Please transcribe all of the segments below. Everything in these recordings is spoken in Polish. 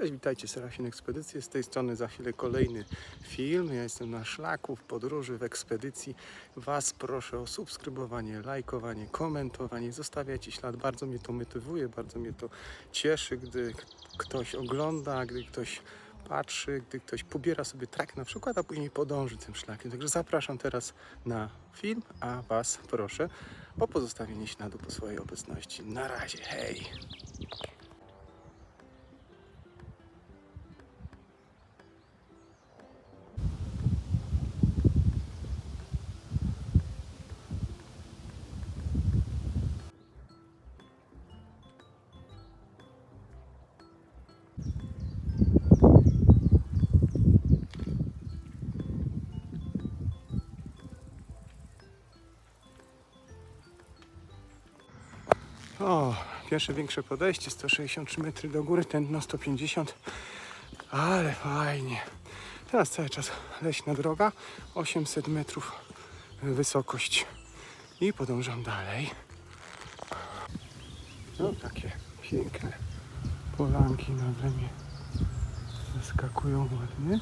Cześć, witajcie, Serafin Ekspedycje. Z tej strony za chwilę kolejny film. Ja jestem na szlaku w podróży, w ekspedycji. Was proszę o subskrybowanie, lajkowanie, komentowanie. Zostawiajcie ślad. Bardzo mnie to motywuje, bardzo mnie to cieszy, gdy ktoś ogląda, gdy ktoś patrzy, gdy ktoś pobiera sobie trak na przykład, a później podąży tym szlakiem. Także zapraszam teraz na film, a Was proszę o pozostawienie śladu po swojej obecności. Na razie, hej! O, pierwsze większe podejście, 163 metry do góry, tętno 150, ale fajnie. Teraz cały czas leśna droga, 800 metrów wysokość i podążam dalej. No takie piękne polanki nagle mnie zaskakują ładnie.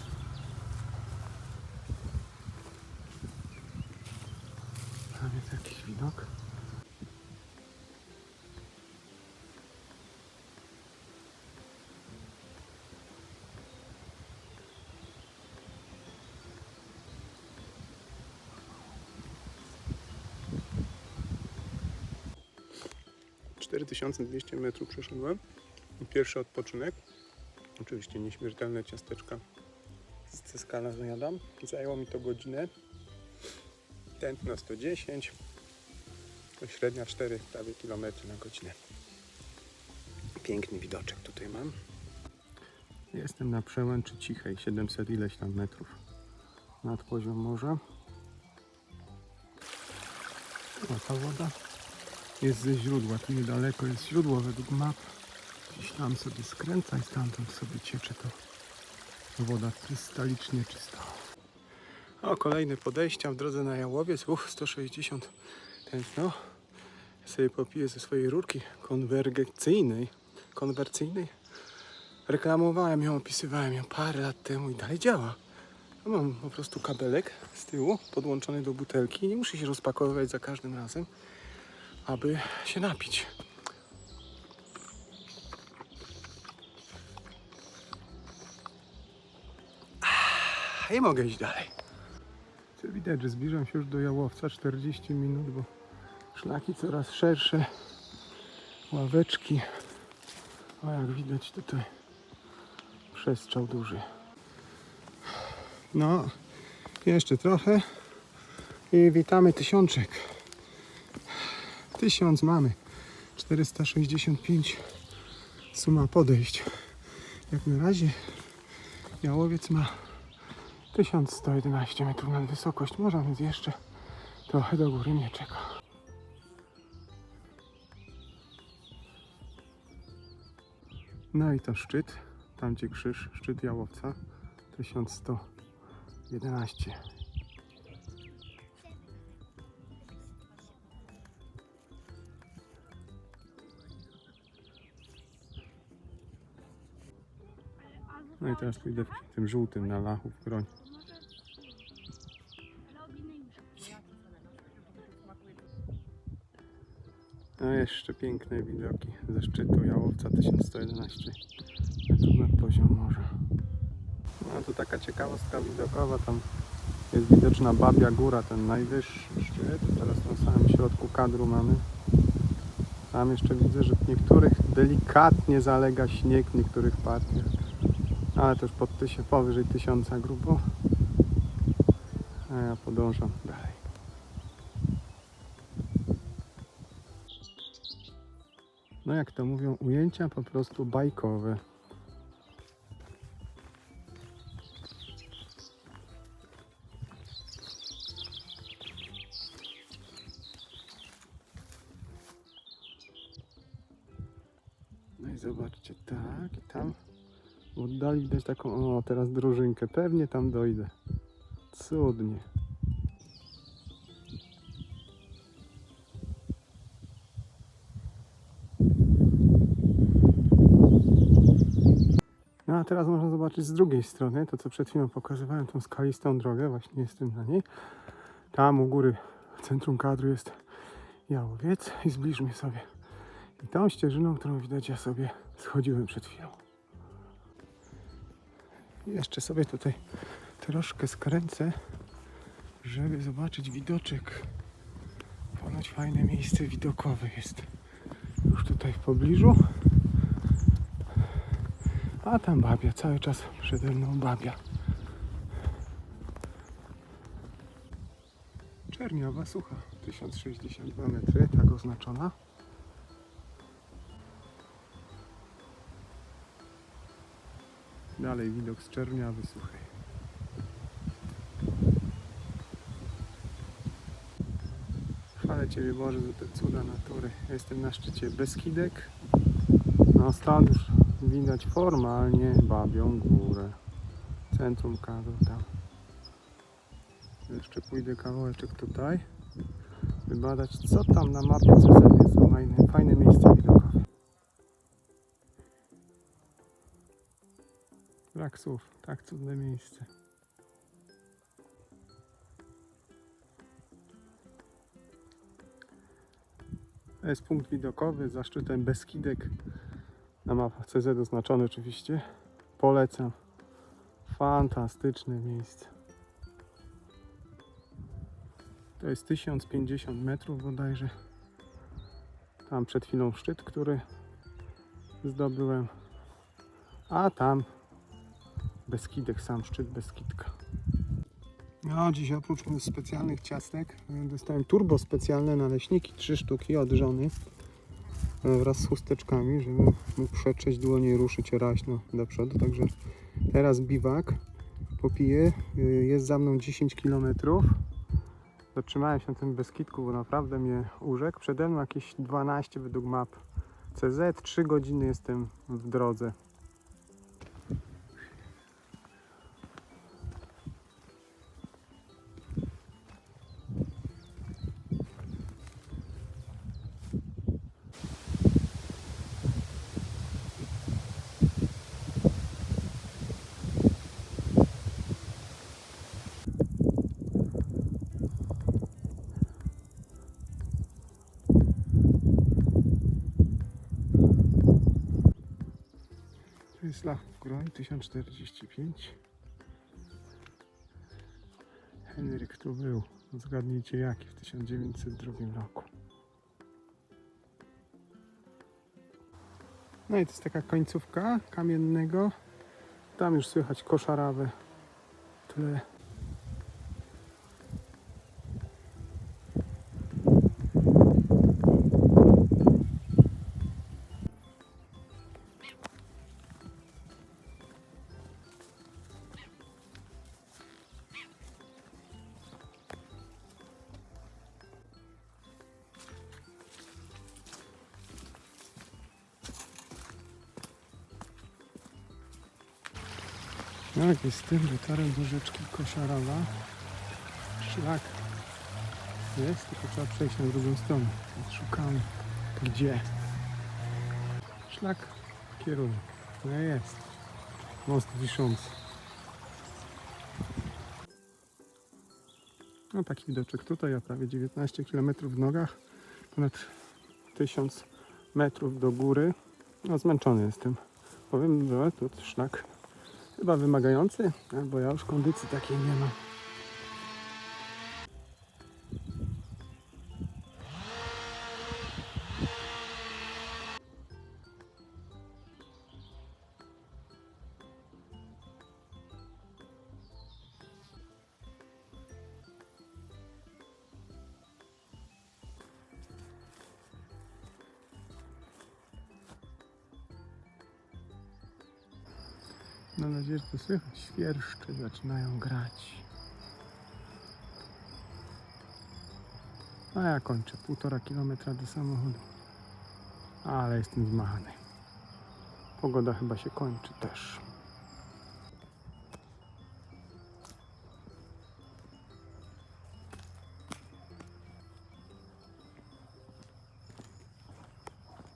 Tam jest jakiś widok. 4200 metrów przeszedłem. Pierwszy odpoczynek. Oczywiście nieśmiertelne ciasteczka z cyskala zjadam. Zajęło mi to godzinę. Tętno 110. To średnia 4 prawie kilometry na godzinę. Piękny widoczek tutaj mam. Jestem na przełęczy cichej, 700 ileś tam metrów nad poziom morza. O, ta woda jest ze źródła. Tu niedaleko jest źródło według map. Gdzieś tam sobie skręca i stamtąd sobie ciecze to woda krystalicznie czysta. O, kolejne podejścia w drodze na Jałowiec. Uch, 160 tętno. Ja sobie popiję ze swojej rurki konwergencyjnej. Konwersyjnej. Reklamowałem ją, opisywałem ją parę lat temu i dalej działa. Ja mam po prostu kabelek z tyłu podłączony do butelki nie muszę się rozpakowywać za każdym razem aby się napić. I mogę iść dalej. Co widać, że zbliżam się już do Jałowca 40 minut, bo szlaki coraz szersze, ławeczki. O jak widać tutaj przestrzał duży. No, jeszcze trochę i witamy tysiączek. 1000 mamy. 465 suma podejść. Jak na razie Jałowiec ma 1111 metrów nad wysokość. Morza więc jeszcze trochę do góry nie czeka. No i to szczyt. Tam gdzie krzyż szczyt Jałowca. 1111 No i teraz pójdę tym żółtym na lachu w groń. No jeszcze piękne widoki ze szczytu Jałowca 1111 metrów nad poziom morza. No to taka ciekawostka widokowa, tam jest widoczna Babia Góra, ten najwyższy szczyt. Teraz na samym środku kadru mamy. Tam jeszcze widzę, że w niektórych delikatnie zalega śnieg w niektórych partiach ale to już pod tysię, powyżej tysiąca grubo. A ja podążam dalej. No jak to mówią, ujęcia po prostu bajkowe. No i zobaczcie, tak, i tam w oddali widać taką, o teraz drużynkę, pewnie tam dojdę. Cudnie. No a teraz można zobaczyć z drugiej strony, to co przed chwilą pokazywałem, tą skalistą drogę, właśnie jestem na niej. Tam u góry w centrum kadru jest jałowiec i zbliżmy sobie. I tą ścieżyną, którą widać, ja sobie schodziłem przed chwilą. Jeszcze sobie tutaj troszkę skręcę, żeby zobaczyć widoczek. Ponoć fajne miejsce widokowe jest już tutaj w pobliżu. A tam babia, cały czas przede mną babia. Czerniowa sucha, 1062 metry, tak oznaczona. Dalej widok z Czerniawy suchej. Chwalę Ciebie Boże za te cuda natury. Jestem na szczycie Beskidek. No stąd już widać formalnie Babią Górę. Centrum kadru tam. Jeszcze pójdę kawałeczek tutaj. Wybadać co tam na mapie CZ jest fajne, fajne miejsce widokowe. Brak słów, tak cudne miejsce. To jest punkt widokowy za szczytem Beskidek. Na mapach CZ oznaczony oczywiście. Polecam. Fantastyczne miejsce. To jest 1050 metrów bodajże. Tam przed chwilą szczyt, który zdobyłem. A tam Beskidek, sam szczyt Beskidka. No, dziś oprócz specjalnych ciastek y, dostałem turbo specjalne naleśniki, trzy sztuki od żony y, wraz z chusteczkami, żeby mógł przetrzeć dłonie i ruszyć raźno do przodu. Także teraz biwak popiję. Y, Jest za mną 10 km. Zatrzymałem się na tym Beskidku, bo naprawdę mnie urzekł. Przede mną jakieś 12 według map CZ. 3 godziny jestem w drodze. To jest Lachów Groń 1045. Henryk tu był. Zgadnijcie jaki w 1902 roku. No i to jest taka końcówka kamiennego. Tam już słychać koszarawę w jak jest z tym dotarłem do rzeczki Koszarawa. Szlak jest, tylko trzeba przejść na drugą stronę. Szukamy gdzie. Szlak kierunek. No jest. Most wiszący. No taki widoczek tutaj, a prawie 19 km w nogach. Ponad 1000 metrów do góry. No zmęczony jestem. Powiem, że tu szlak Chyba wymagający, albo ja już kondycji takiej nie mam. Mam nadzieję, że to słychać. Świerszcze zaczynają grać. A ja kończę. Półtora kilometra do samochodu. Ale jestem zmachany. Pogoda chyba się kończy też.